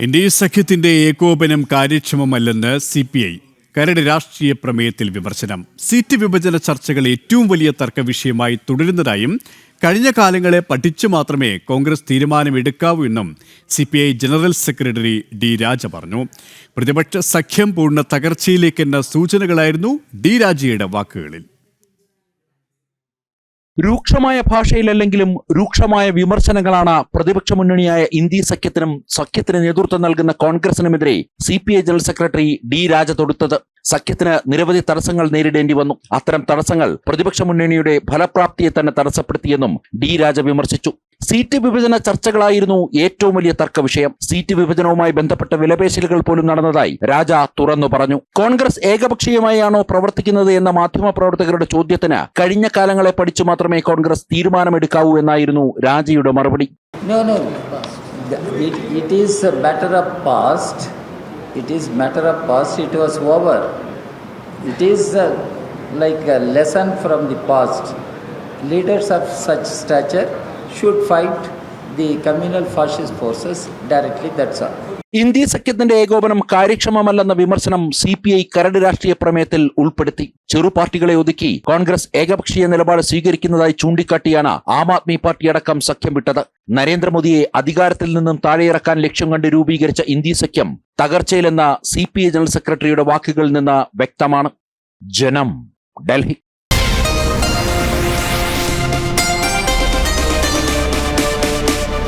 India സഖ്യത്തിന്റെ ഏകോപനം കാര്യക്ഷമമല്ലെന്ന് C P I കരട് രാഷ്ട്രീയ പ്രമേയത്തിൽ വിമർശനം. സീറ്റ് വിഭജന ചർച്ചകൾ ഏറ്റവും വലിയ തർക്ക വിഷയമായി തുടരുന്നതായും കഴിഞ്ഞ കാലങ്ങളെ പഠിച്ചു മാത്രമേ കോൺഗ്രസ് തീരുമാനമെടുക്കാവൂ എന്നും C P I general secretary D Raja പറഞ്ഞു. പ്രതിപക്ഷ സഖ്യം പൂർണ തകർച്ചയിലേക്കെന്ന സൂചനകളായിരുന്നു ഡി രാജയുടെ വാക്കുകളിൽ. രൂക്ഷമായ ഭാഷയിലല്ലെങ്കിലും രൂക്ഷമായ വിമർശനങ്ങളാണ് പ്രതിപക്ഷ മുന്നണിയായ ഇന്ത്യ സഖ്യത്തിനും സഖ്യത്തിന് നേതൃത്വം നൽകുന്ന കോൺഗ്രസിനുമെതിരെ C P I general secretary D Raja തൊടുത്തത്. സഖ്യത്തിന് നിരവധി തടസ്സങ്ങൾ നേരിടേണ്ടി വന്നു. അത്തരം തടസ്സങ്ങൾ പ്രതിപക്ഷ മുന്നണിയുടെ ഫലപ്രാപ്തിയെ തന്നെ തടസ്സപ്പെടുത്തിയെന്നും ഡി രാജ വിമർശിച്ചു. സീറ്റ് വിഭജന ചർച്ചകളായിരുന്നു ഏറ്റവും വലിയ തർക്ക വിഷയം സീറ്റ് വിഭജനവുമായി ബന്ധപ്പെട്ട വിലപേശലുകൾ പോലും നടന്നതായി രാജ തുറന്നു പറഞ്ഞു. കോൺഗ്രസ് ഏകപക്ഷീയമായാണോ പ്രവർത്തിക്കുന്നത് എന്ന മാധ്യമപ്രവർത്തകരുടെ ചോദ്യത്തിന് കഴിഞ്ഞ കാലങ്ങളെ പഠിച്ചു മാത്രമേ കോൺഗ്രസ് തീരുമാനമെടുക്കാവൂ എന്നായിരുന്നു രാജയുടെ മറുപടി. No, no, It, is uh. Leaders of such stature should fight the communal fascist forces directly. That's all. India സഖ്യത്തിന്റെ ഏകോപനം കാര്യക്ഷമമല്ലെന്ന വിമർശനം സി പി ഐ കരട് രാഷ്ട്രീയ പ്രമേയത്തിൽ ഉൾപ്പെടുത്തി ചെറു പാർട്ടികളെ ഒതുക്കി കോൺഗ്രസ് ഏകപക്ഷീയ നിലപാട് സ്വീകരിക്കുന്നതായി ചൂണ്ടിക്കാട്ടിയാണ് ആം ആദ്മി പാർട്ടി അടക്കം സഖ്യം വിട്ടത് നരേന്ദ്രമോദിയെ അധികാരത്തിൽ നിന്നും താഴെയിറക്കാൻ ലക്ഷ്യം കണ്ട് രൂപീകരിച്ച ഇന്ത്യ സഖ്യം തകർച്ചയിലെന്ന സി പി ഐ ജനറൽ സെക്രട്ടറിയുടെ വാക്കുകളിൽ നിന്ന് വ്യക്തമാണ് ജനം ഡൽഹി